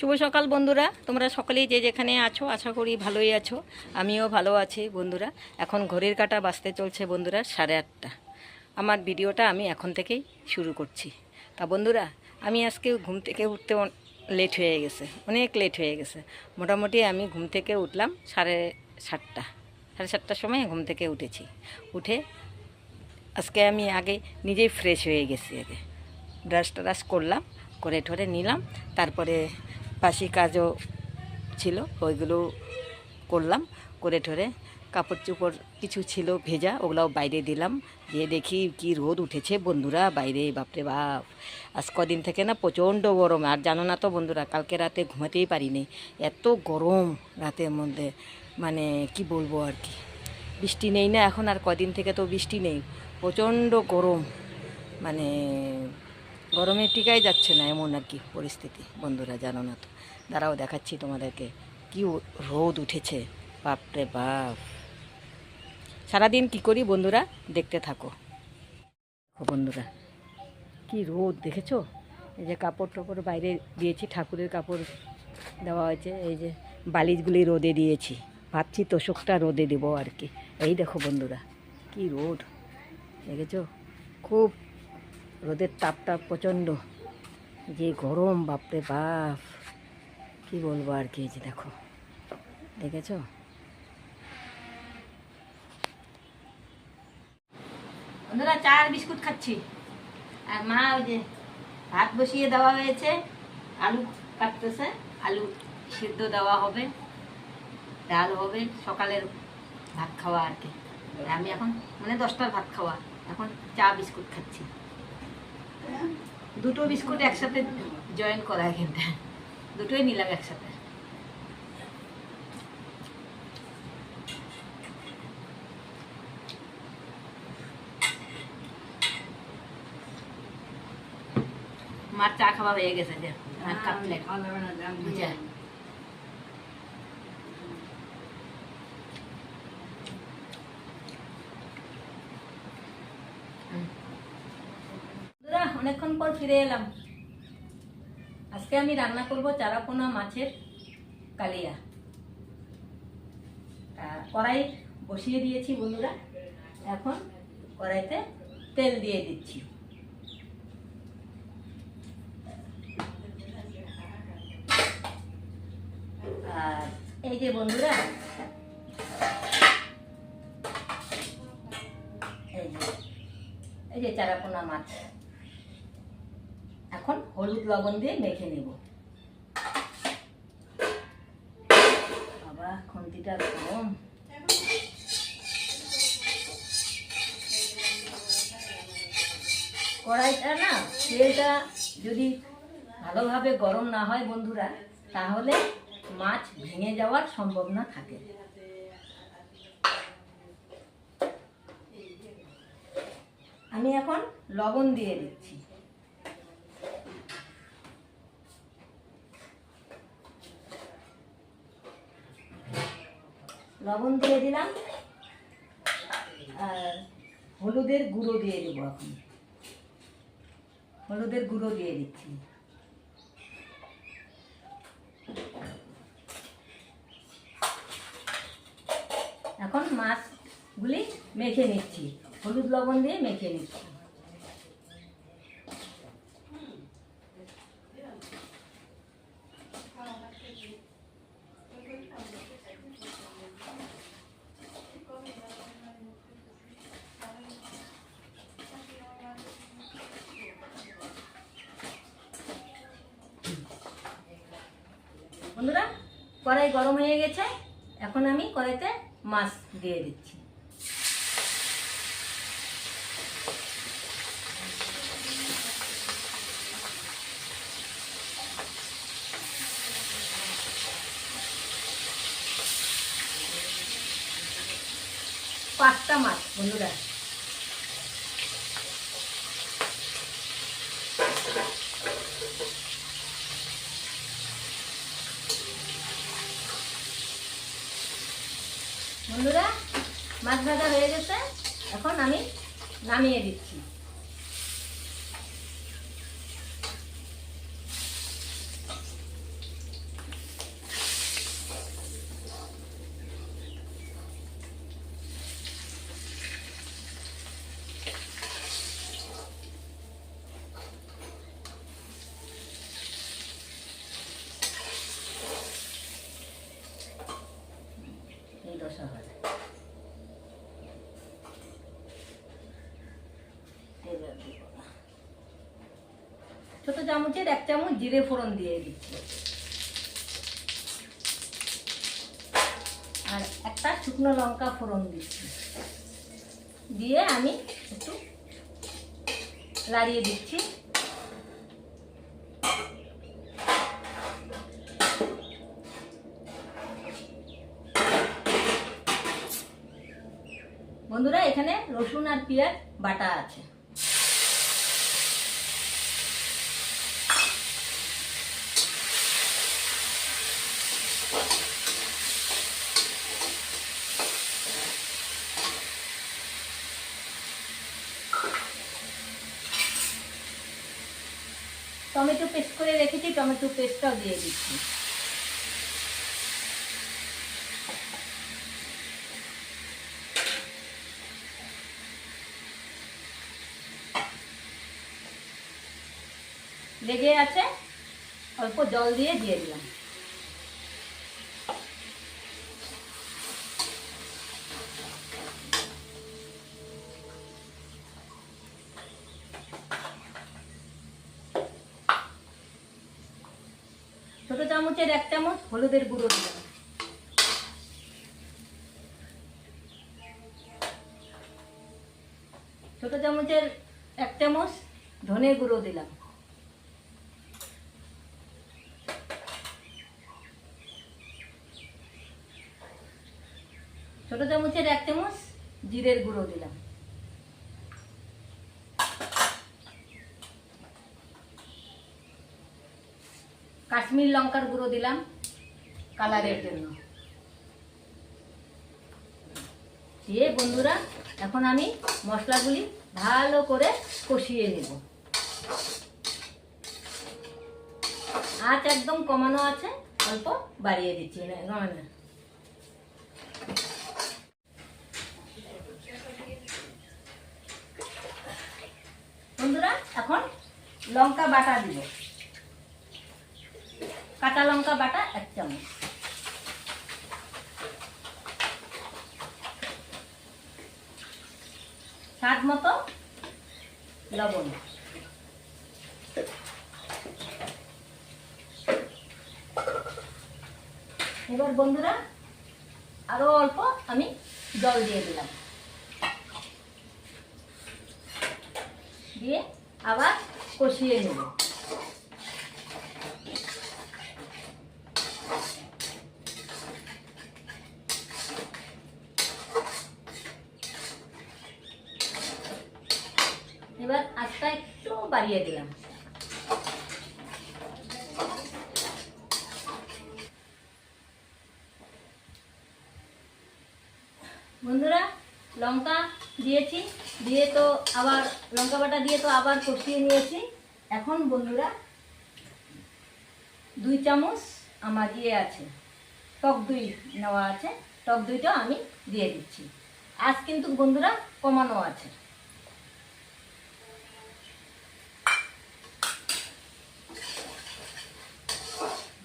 শুভ সকাল বন্ধুরা। তোমরা সকলেই যে যেখানে আছো, আশা করি ভালোই আছো। আমিও ভালো আছি বন্ধুরা। এখন ঘড়ির কাটা বাজতে চলছে বন্ধুরা সাড়ে আটটা। আমার ভিডিওটা আমি এখন থেকেই শুরু করছি। তা বন্ধুরা, আমি আজকে ঘুম থেকে উঠতে লেট হয়ে গেছে। অনেক লেট হয়ে গেছে। মোটামুটি আমি ঘুম থেকে উঠলাম সাড়ে সাতটা। সাড়ে সাতটার সময় ঘুম থেকে উঠেছি। উঠে আজকে আমি আগে নিজেই ফ্রেশ হয়ে গেছি আগে। ব্রাশ ট্রাশ করলাম, করে ঠরে নিলাম। তারপরে বাসি কাজও ছিল, ওইগুলো করলাম, করে ঠরে কাপড় চোপড় কিছু ছিল ভেজা, ওগুলাও বাইরে দিলাম। দিয়ে দেখি কি রোদ উঠেছে বন্ধুরা, বাইরে বাপরে বাপ। আজ কদিন থেকে না প্রচণ্ড গরম, আর জানো না তো বন্ধুরা, কালকে রাতে ঘুমাতেই পারিনি। এত গরম রাতের মধ্যে মানে কি বলব আর কি। বৃষ্টি নেই না এখন, আর কদিন থেকে তো বৃষ্টি নেই। প্রচণ্ড গরম মানে গরমে টিকাই যাচ্ছে না, এমন আর কি পরিস্থিতি। বন্ধুরা, জানো না তো। দাঁড়াও, দেখাচ্ছি তোমাদেরকে কি রোদ উঠেছে। বাপরে বাপ। সারাদিন কি করি বন্ধুরা? দেখতে থাকো। বন্ধুরা, কি রোদ, দেখেছ? এই যে কাপড় টাপড় বাইরে দিয়েছি, ঠাকুরের কাপড় দেওয়া হয়েছে, এই যে বালিশগুলি রোদে দিয়েছি। ভাবছি তোষকটা রোদে দেবো আর কি। এই দেখো বন্ধুরা, কি রোদ, দেখেছ? খুব রোদের তাপটা প্রচণ্ড। যে গরম, বাপরে বাপ। কি বলব আর কি যে দেখো। দেখেছ? বন্ধুরা, চা আর বিস্কুট খাচ্ছি। আর মা ওই যে ভাত বসিয়ে দেওয়া হয়েছে। আলু কাটতেছে। আলু সিদ্ধ দেওয়া হবে। ডাল হবে। সকালের ভাত খাওয়া আর কি। আমি এখন মানে দশটার ভাত খাওয়া। এখন চা, বিস্কুট খাচ্ছি। দুটো বিস্কুট একসাথে জয়েন করা কিন্তু দুটোই নিলাম একসাথে। মার চা খাওয়া হয়ে গেছে যে আর কাটলেট বুঝা বন্ধুরা অনেকক্ষণ পর ফিরে এলাম। আজকে আমি রান্না করব চারাপোনা মাছের কালিয়া। কড়াই বসিয়ে দিয়েছি বন্ধুরা। এখন কড়াইতে তেল দিয়ে দিচ্ছি। আর এই যে বন্ধুরা এই যে চারাপোনা মাছ। হলুদ লবণ দিয়ে মেখে নেব। বাবা, খুন্তিটা গরম। কড়াইটা না, তেলটা যদি ভালোভাবে গরম না হয় বন্ধুরা, তাহলে মাছ ভেঙে যাওয়ার সম্ভাবনা থাকে। আমি এখন লবণ দিয়ে দিচ্ছি। লবণ দিয়ে দিলাম। আর হলুদের গুঁড়ো দিয়ে দেবো এখন। হলুদের গুঁড়ো দিয়ে দিচ্ছি। এখন মাছগুলি মেখে নিচ্ছি। হলুদ লবণ দিয়ে মেখে নিচ্ছি। বন্ধুরা কড়াই গরম হয়ে গেছে। এখন আমি কড়াইতে মাছ দিয়ে দিচ্ছি। পাঁচটা মাছ বন্ধুরা। বন্ধুরা মাছ ভাজা হয়ে গেছে। এখন আমি নামিয়ে দিচ্ছি। চামচের এক চামচ জিরে ফোড়ন দিয়ে দিচ্ছি। আর একটা শুকনো লঙ্কা ফোড়ন দিচ্ছি। দিয়ে আমি একটু লাড়িয়ে দিচ্ছি। বন্ধুরা, এখানে রসুন আর পেঁয়াজ বাটা আছে। টমেটো পেস্ট করে রেখেছি, টমেটো পেস্টটাও দিয়ে দিচ্ছি। লেগে আছে, অল্প জল দিয়ে দিয়ে দিলাম ছোট চামচের এক চামচ, হলুদের গুঁড়ো দিলাম ছোট চামচের এক চামচ ধনে গুঁড়ো দিলাম। ছোট চামচের এক চামচ জিরের গুঁড়ো দিলাম। কাশ্মীর লঙ্কার গুঁড়ো দিলাম কালারের জন্য। দিয়ে বন্ধুরা, এখন আমি মশলাগুলি ভালো করে কষিয়ে নেব। আঁচ একদম কমানো আছে, অল্প বাড়িয়ে দিচ্ছি না না। বন্ধুরা, এখন লঙ্কা বাটা দিব। কাঁচা লঙ্কা বাটা এক চামচ। স্বাদ মতো লবণ। এবার বন্ধুরা, আরও অল্প আমি জল দিয়ে দিলাম। দিয়ে আবার কষিয়ে নেব। এবার আস্তা একটু বাড়িয়ে দিলাম। বন্ধুরা, লঙ্কা দিয়েছি, দিয়ে তো আবার, লঙ্কা বাটা দিয়ে তো আবার কষিয়ে নিয়েছি। এখন বন্ধুরা, দুই চামচ আমার ইয়ে আছে, টক দই নেওয়া আছে, টক দইটাও আমি দিয়ে দিচ্ছি। আজ কিন্তু বন্ধুরা কমানো আছে।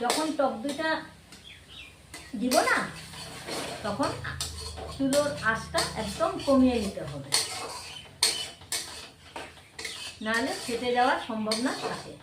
যখন টক দইটা দিব না, তখন চুলোর আঁচটা একদম কমিয়ে নিতে হবে। নাহলে ফেটে যাওয়ার সম্ভাবনা থাকে।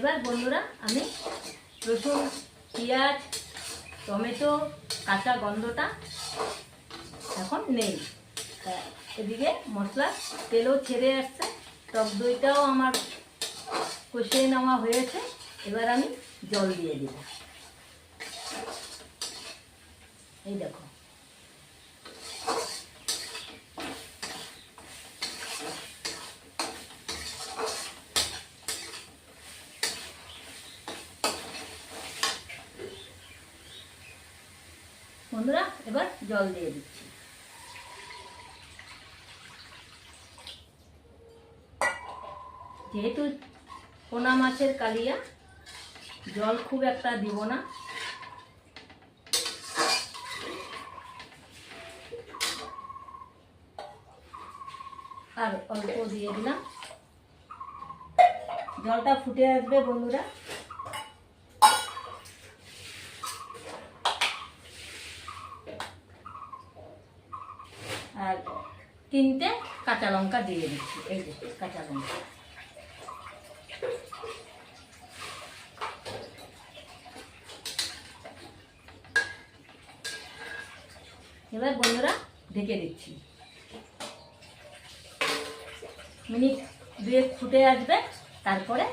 এবার বন্ধুরা আমি রসুন, পেঁয়াজ, টমেটো, কাঁচা গন্ধটা এখন নেই। এদিকে মশলা তেলও ছেড়ে আসছে, টক দইটাও আমার কষিয়ে নেওয়া হয়েছে। এবার আমি জল দিয়ে দিব এই দেখো। বন্ধুরা, এবার জল দিয়ে দিচ্ছি। যেহেতু পোনা মাছের কালিয়া, জল খুব একটা দিব না। আর অল্প দিয়ে দিলাম। জলটা ফুটে আসবে বন্ধুরা। আর তিনটে কাঁচা লঙ্কা দিয়ে দিচ্ছি। এই যে, কাঁচা লঙ্কা। এবার বন্ধুরা ঢেকে দিচ্ছি। মিনিট দুয়েক ফুটে আসবে, তারপরে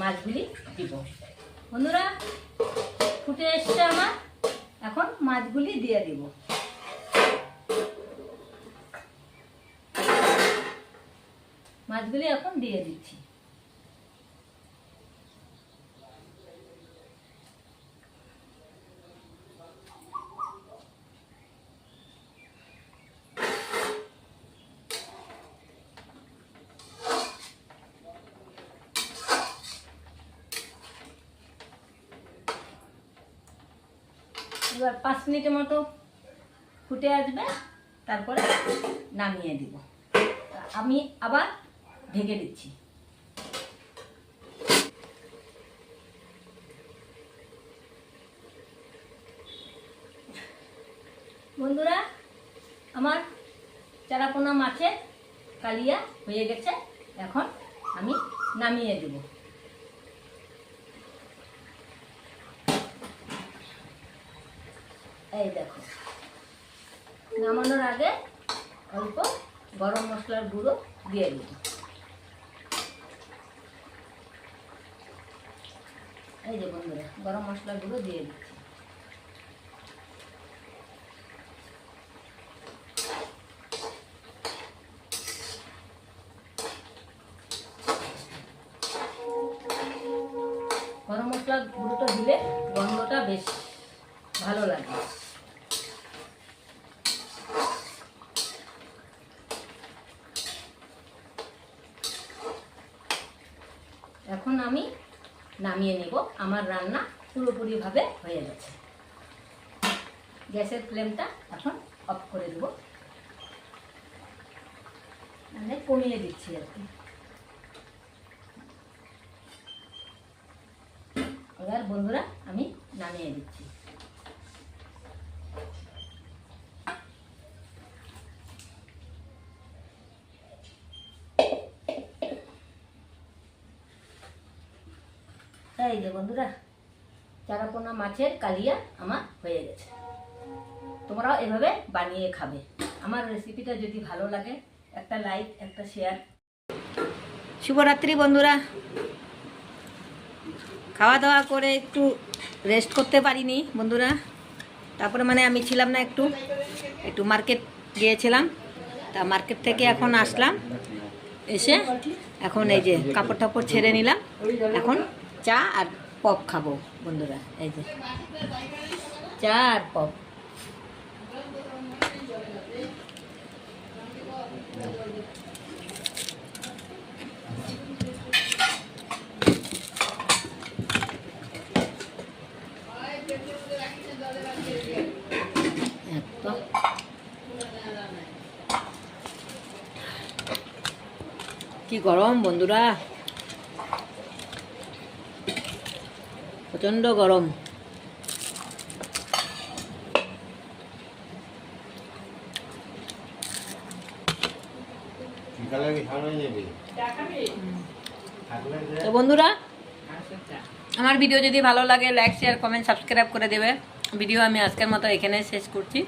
মাছগুলি দিব। বন্ধুরা, ফুটে এসছে আমার, এখন মাছগুলি দিয়ে দিব। মাছগুলি এখন দিয়ে দিচ্ছি। এবার পাঁচ মিনিটের মতো ফুটে আসবে, তারপরে নামিয়ে দিব। আমি আবার ঢেকে দিচ্ছি। বন্ধুরা, আমার চারাপোনা মাছের কালিয়া হয়ে গেছে। এখন আমি নামিয়ে দেব। এই দেখো, নামানোর আগে অল্প গরম মশলার গুঁড়ো দিয়ে দিব। এই যে বন্ধুরা, গরম মশলাগুলো দিয়ে দিচ্ছি। গরম মশলার গুঁড়োটা দিলে গন্ধটা বেশ ভালো লাগে এখন আমি নামিয়ে নেব। আমার রান্না পুরোপুরিভাবে হয়ে গেছে। গ্যাসের ফ্লেমটা এখন অফ করে দেব। মানে কমিয়ে দিচ্ছি আর কি। এবার বন্ধুরা আমি নামিয়ে দিচ্ছি। এই যে বন্ধুরা, চারাপোনা মাছের কালিয়া আমার হয়ে গেছে। তোমরাও এভাবে বানিয়ে খাবে। আমার রেসিপিটা যদি ভালো লাগে, একটা লাইক একটা শেয়ার শুভরাত্রি বন্ধুরা। খাওয়া দাওয়া করে একটু রেস্ট করতে পারিনি বন্ধুরা। তারপরে মানে আমি ছিলাম না একটু একটু মার্কেট গিয়েছিলাম। তা মার্কেট থেকে এখন আসলাম। এসে এখন এই যে কাপড় টাপড় ছেড়ে নিলাম। এখন চা আর পপ খাব বন্ধুরা এই যে। চা আর পপ। কি গরম বন্ধুরা। প্রচণ্ড গরম। তো বন্ধুরা, আমার ভিডিও যদি ভালো লাগে লাইক শেয়ার কমেন্ট সাবস্ক্রাইব করে দেবে। ভিডিও আমি আজকের মতো এখানে শেষ করছি।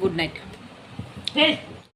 Good night